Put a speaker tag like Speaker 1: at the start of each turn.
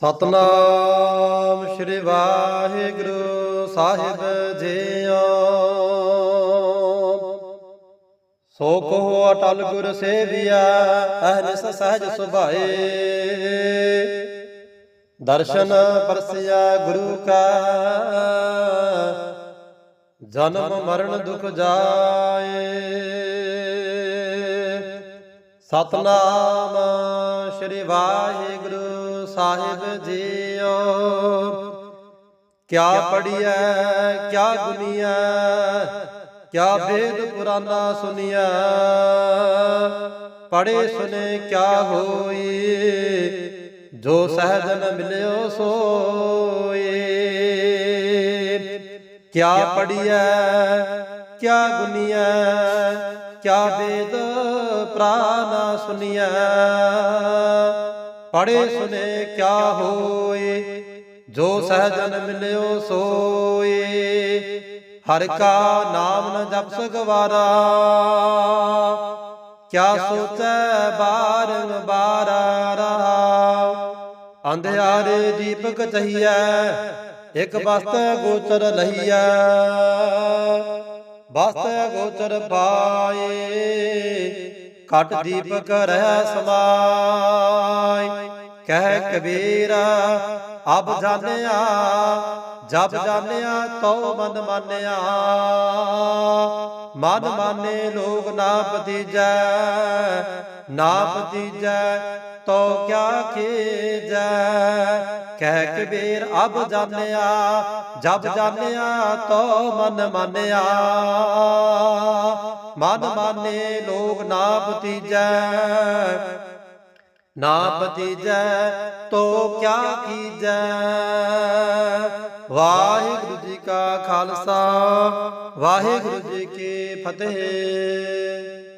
Speaker 1: ਸਤਨਾਮ ਸ੍ਰੀ ਵਾਹਿਗੁਰੂ ਸਾਹਿਬ ਜੀਓ। ਸੋ ਕੋ ਅਟਲ ਗੁਰ ਸੇਵਿਆ ਅਹਨਿਸ ਸਹਿਜ ਸੁਭਾਏ। ਦਰਸ਼ਨ ਪਰਸਿਆ ਗੁਰੂ ਕਾ। ਜਨਮ ਮਰਨ ਦੁਖ ਜਾਏ। ਸਤਨਾਮ ਸ੍ਰੀ ਵਾਹਿਗੁਰੂ ਸਾਹਿਬ ਜੀਓ। ਕਿਆ ਪੜੀਐ ਕਿਆ ਗੁਨੀਐ, ਕਿਆ ਵੇਦ ਪੁਰਾਨਾ ਸੁਨੀਐ। ਪੜੇ ਸੁਨੇ ਕਿਆ ਹੋਈ, ਜੋ ਸਹਿਜਨ ਮਿਲਿਓ ਸੋਈ। ਕਿਆ ਪੜੀਐ ਕਿਆ ਗੁਨੀਐ ਕਿਆ ਵੇਦ ਪ੍ਰਾਨਾ ਸੁਨੀਐ? ਪੜੇ ਸੁਨੇ ਕਿਆ ਹੋਏ? ਜੋ ਸਹਿਜਨ ਮਿਲਿਓ ਸੋਏ। ਹਰ ਕਾ ਨਾਮ ਨ ਜਪ ਗਵਾਰਾ ਕਿਆ ਸੋਚੈ ਬਾਰੰਬਾਰ ਰਹਾ ਅੰਧਿਆਰੇ ਦੀਪਕ ਚਹੀਐ, ਇਕ ਬਸਤ ਗੋਚਰ ਲਹੀਐ। ਬਸ ਗੋਚਰ ਪਾਏ ਕਟ ਦੀਪਕ ਰਹਿ ਸਮਾਈ ਕਹਿ ਕਬੀਰ, ਅਬ ਜਾਣਿਆ, ਜਬ ਜਾਣਿਆ ਤਉ ਮਨ ਮਾਨਿਆ। ਮਨ ਮਾਨੇ ਲੋਕ ਨਾ ਪਤੀਜੈ ਨਾ ਪਤੀਜੈ ਤੋ ਕਿਆ ਕੀਜੈ ਕਹਿ ਕਬੀਰ, ਅਬ ਜਾਣਿਆ, ਜਬ ਜਾਣਿਆ ਤੋ ਮਨ ਮਾਨਿਆ। ਮਨ ਮਾਨੇ ਲੋਕ ਨਾ ਪਤੀਜੈ ਨਾ ਪਤੀਜੈ ਤੋ ਕਿਆ ਕੀਜੈ? ਵਾਹਿਗੁਰੂ ਜੀ ਕਾ ਖਾਲਸਾ ਵਾਹਿਗੁਰੂ ਜੀ ਕੀ ਫਤਿਹ।